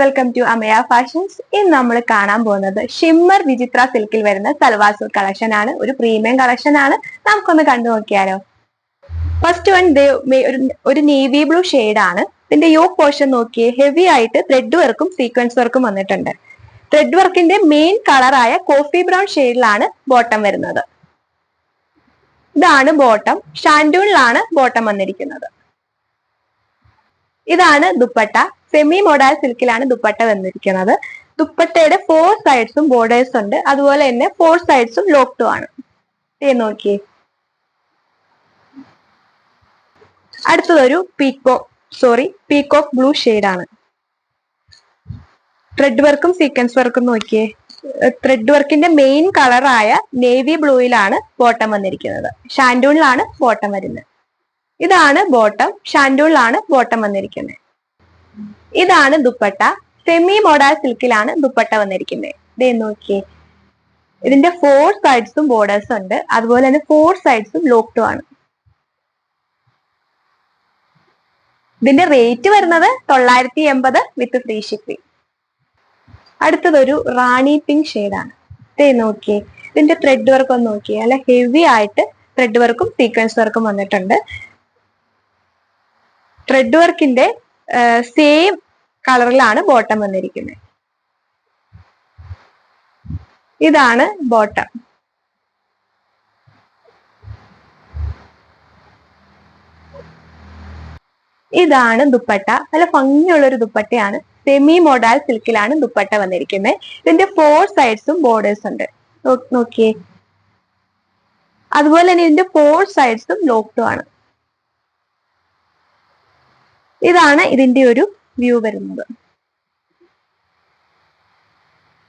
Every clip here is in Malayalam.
വെൽക്കം ടു അമയ ഫാഷൻസ് ഇന്ന് നമ്മൾ കാണാൻ പോകുന്നത് ഷിമ്മർ വിചിത്ര സിൽക്കിൽ വരുന്ന സൽവാർ കളക്ഷൻ ആണ്. ഒരു പ്രീമിയം കളക്ഷൻ ആണ്. നമുക്കൊന്ന് കണ്ടു നോക്കിയാലോ. ഫസ്റ്റ് വൺ ഒരു നേവി ബ്ലൂ ഷെയ്ഡ് ആണ്. ഇതിന്റെ യോ പോർഷൻ നോക്കിയേ ഹെവി ആയിട്ട് ത്രെഡ് വർക്കും സീക്വൻസ് വർക്കും വന്നിട്ടുണ്ട്. ത്രെഡ് വർക്കിന്റെ മെയിൻ കളറായ കോഫി ബ്രൗൺ ഷെയ്ഡിലാണ് ബോട്ടം വരുന്നത്. ഇതാണ് ബോട്ടം ഷാൻഡൂണിലാണ് ബോട്ടം വന്നിരിക്കുന്നത്. ഇതാണ് ദുപ്പട്ട. സെമി മോഡാൽ സിൽക്കിലാണ് ദുപ്പട്ട വന്നിരിക്കുന്നത്. ദുപ്പട്ടയുടെ ഫോർ സൈഡ്സും ബോർഡേഴ്സ് ഉണ്ട്. അതുപോലെ തന്നെ ഫോർ സൈഡ്സും ലോക്ക്ഡും ആണ്. നോക്കിയേ. അടുത്തതൊരു പീക്കോ സോറി പീക്കോക്ക് ബ്ലൂ ആണ്. ത്രെഡ് വർക്കും സീക്വൻസ് വർക്കും നോക്കിയേ. ത്രെഡ് വർക്കിന്റെ മെയിൻ കളറായ നേവി ബ്ലൂയിലാണ് ബോട്ടം വന്നിരിക്കുന്നത്. ഷാൻഡൂണിലാണ് ബോട്ടം വരുന്നത്. ഇതാണ് ബോട്ടം ഷാൻഡൂണിലാണ് ബോട്ടം വന്നിരിക്കുന്നത്. ഇതാണ് ദുപ്പട്ട. സെമി മോഡാൽ സിൽക്കിലാണ് ദുപ്പട്ട വന്നിരിക്കുന്നത്. നോക്കിയേ. ഇതിന്റെ ഫോർ സൈഡ്സും ബോർഡേഴ്സും ഉണ്ട്. അതുപോലെ തന്നെ ഫോർ സൈഡ്സും ലോക്ഡും ആണ്. ഇതിന്റെ റേറ്റ് വരുന്നത് തൊള്ളായിരത്തി എൺപത് വിത്ത് ഫ്രീ ഷിപ്പിംഗ് അടുത്തതൊരു റാണി പിങ്ക് ഷെയ്ഡാണ് ഇതേ നോക്കിയേ. ഇതിന്റെ ത്രെഡ് വർക്ക് ഒന്ന് നോക്കിയേ. അല്ല ഹെവി ആയിട്ട് ത്രെഡ് വർക്കും സീക്വൻസ് വർക്കും വന്നിട്ടുണ്ട്. ത്രെഡ് വർക്കിന്റെ സെയിം കളറിലാണ് ബോട്ടം വന്നിരിക്കുന്നത്. ഇതാണ് ബോട്ടം ഇതാണ് ദുപ്പട്ട. നല്ല ഭംഗിയുള്ള ഒരു ദുപ്പട്ടയാണ്. സെമി മോഡാൽ സിൽക്കിലാണ് ദുപ്പട്ട വന്നിരിക്കുന്നത്. ഇതിന്റെ ഫോർ സൈഡ്സും ബോർഡേഴ്സ് ഉണ്ട്. നോക്കിയേ. അതുപോലെ തന്നെ ഇതിന്റെ ഫോർ സൈഡ്സും ലോക്ക്ഡും ആണ്. ഇതാണ് ഇതിന്റെ ഒരു വ്യൂ വരുന്നത്.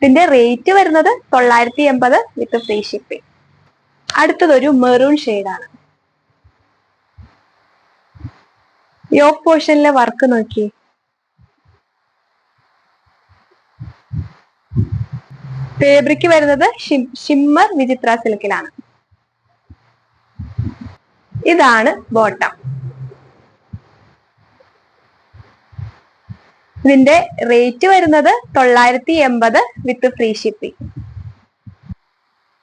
ഇതിന്റെ റേറ്റ് വരുന്നത് തൊള്ളായിരത്തി എൺപത് വിത്ത് ഫ്രീ ഷിപ്പിംഗ് അടുത്തതൊരു മെറൂൺ ആണ്. യോക്ക് പോർഷനിലെ വർക്ക് നോക്കി ഫേബ്രിക് വരുന്നത് ഷിമ്മർ വിചിത്ര സിൽക്കിലാണ് ഇതാണ് ബോട്ടം ഇതിന്റെ റേറ്റ് വരുന്നത് തൊള്ളായിരത്തി എൺപത് വിത്ത് ഫ്രീ ഷിപ്പിംഗ്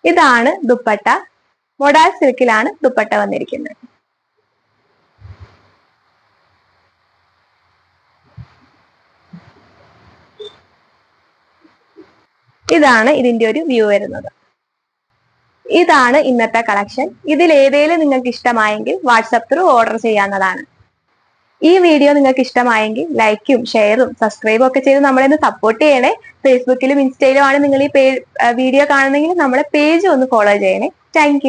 ഇതാണ് ദുപ്പട്ട. മൊഡാൽ സിൽക്കിലാണ് ദുപ്പട്ട വന്നിരിക്കുന്നത്. ഇതാണ് ഇതിന്റെ ഒരു വ്യൂ വരുന്നത്. ഇതാണ് ഇന്നത്തെ കളക്ഷൻ ഇതിൽ ഏതേലും നിങ്ങൾക്ക് ഇഷ്ടമായെങ്കിൽ വാട്സപ്പ് ത്രൂ ഓർഡർ ചെയ്യാവുന്നതാണ്. ഈ വീഡിയോ നിങ്ങൾക്ക് ഇഷ്ടമായെങ്കിൽ ലൈക്കും ഷെയറും സബ്സ്ക്രൈബും ഒക്കെ ചെയ്ത് നമ്മളെ ഒന്ന് സപ്പോർട്ട് ചെയ്യണേ. ഫേസ്ബുക്കിലും ഇൻസ്റ്റയിലും ആണ് നിങ്ങൾ ഈ വീഡിയോ കാണുന്നെങ്കിൽ നമ്മുടെ പേജ് ഒന്ന് ഫോളോ ചെയ്യണേ. താങ്ക്